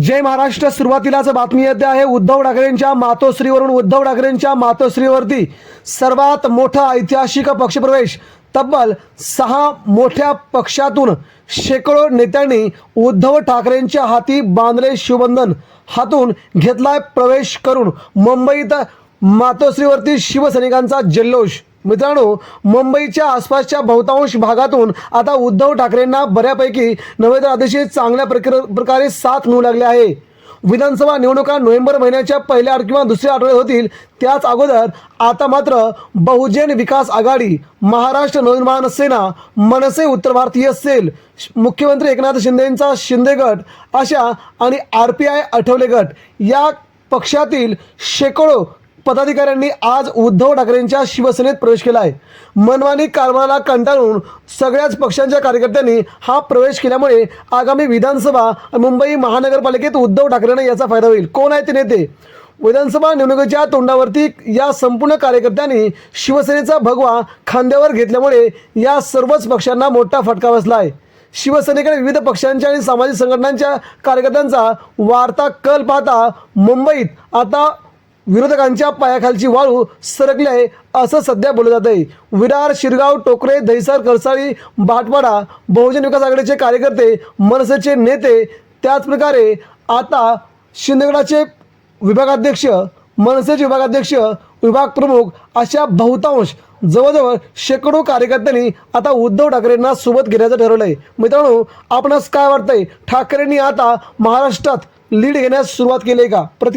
जय महाराष्ट्र. सुरुवातीलाच बातमी येते आहे उद्धव ठाकरेंच्या मातोश्रीवरून उद्धव ठाकरेंच्या मातोश्रीवरती सर्वात मोठा ऐतिहासिक पक्षप्रवेश. तब्बल सहा मोठ्या पक्षातून शेकडो नेत्यांनी उद्धव ठाकरेंच्या हाती बांधले शिवबंधन. हातून घेतलाय प्रवेश करून मुंबईत मातोश्रीवरती शिवसैनिकांचा जल्लोष. मित्रांनो मुंबईच्या आसपासच्या बहुतांश भागातून आता उद्धव ठाकरेंना बऱ्यापैकी नव्हे तर अतिशय चांगल्या प्रकार प्रकारे साथ मिळू लागली आहे. विधानसभा निवडणुका नोव्हेंबर महिन्याच्या पहिल्या आठ किंवा दुसऱ्या आठवड्यात होतील त्याच अगोदर आता मात्र बहुजन विकास आघाडी महाराष्ट्र नवनिर्माण सेना मनसे उत्तर भारतीय सेल मुख्यमंत्री एकनाथ शिंदेंचा शिंदे गट अशा आणि आर पी आय आठवले गट या पक्षातील शेकडो पदाधिकाऱ्यांनी आज उद्धव ठाकरेंच्या शिवसेनेत प्रवेश केला आहे मनमानी कारभाराला कंटाळून सगळ्याच पक्षांच्या कार्यकर्त्यांनी हा प्रवेश केल्यामुळे आगामी विधानसभा मुंबई महानगरपालिकेत उद्धव ठाकरेंना याचा फायदा होईल. कोण आहे ते नेते? विधानसभा निवडणुकीच्या तोंडावरती या संपूर्ण कार्यकर्त्यांनी शिवसेनेचा भगवा खांद्यावर घेतल्यामुळे या सर्वच पक्षांना मोठा फटका बसला आहे शिवसेनेकडे विविध पक्षांच्या आणि सामाजिक संघटनांच्या कार्यकर्त्यांचा वार्ता कल पाहता मुंबईत आता विरोधकांच्या पायाखालची वाळू सरकली आहे असं सध्या बोललं जात आहे विरार शिरगाव टोकरे दहिसर करसाळी भाटपाडा बहुजन विकास आघाडीचे कार्यकर्ते मनसेचे नेते त्याचप्रकारे आता शिंदेगडाचे विभागाध्यक्ष मनसेचे विभागाध्यक्ष विभाग प्रमुख अशा बहुतांश जवळजवळ शेकडो कार्यकर्त्यांनी आता उद्धव ठाकरेंना सोबत घेण्याचं ठरवलं आहे मित्रांनो आपणास काय वाटतंय? ठाकरेंनी आता महाराष्ट्रात लीड घेण्यास सुरुवात केली आहे का? प्रति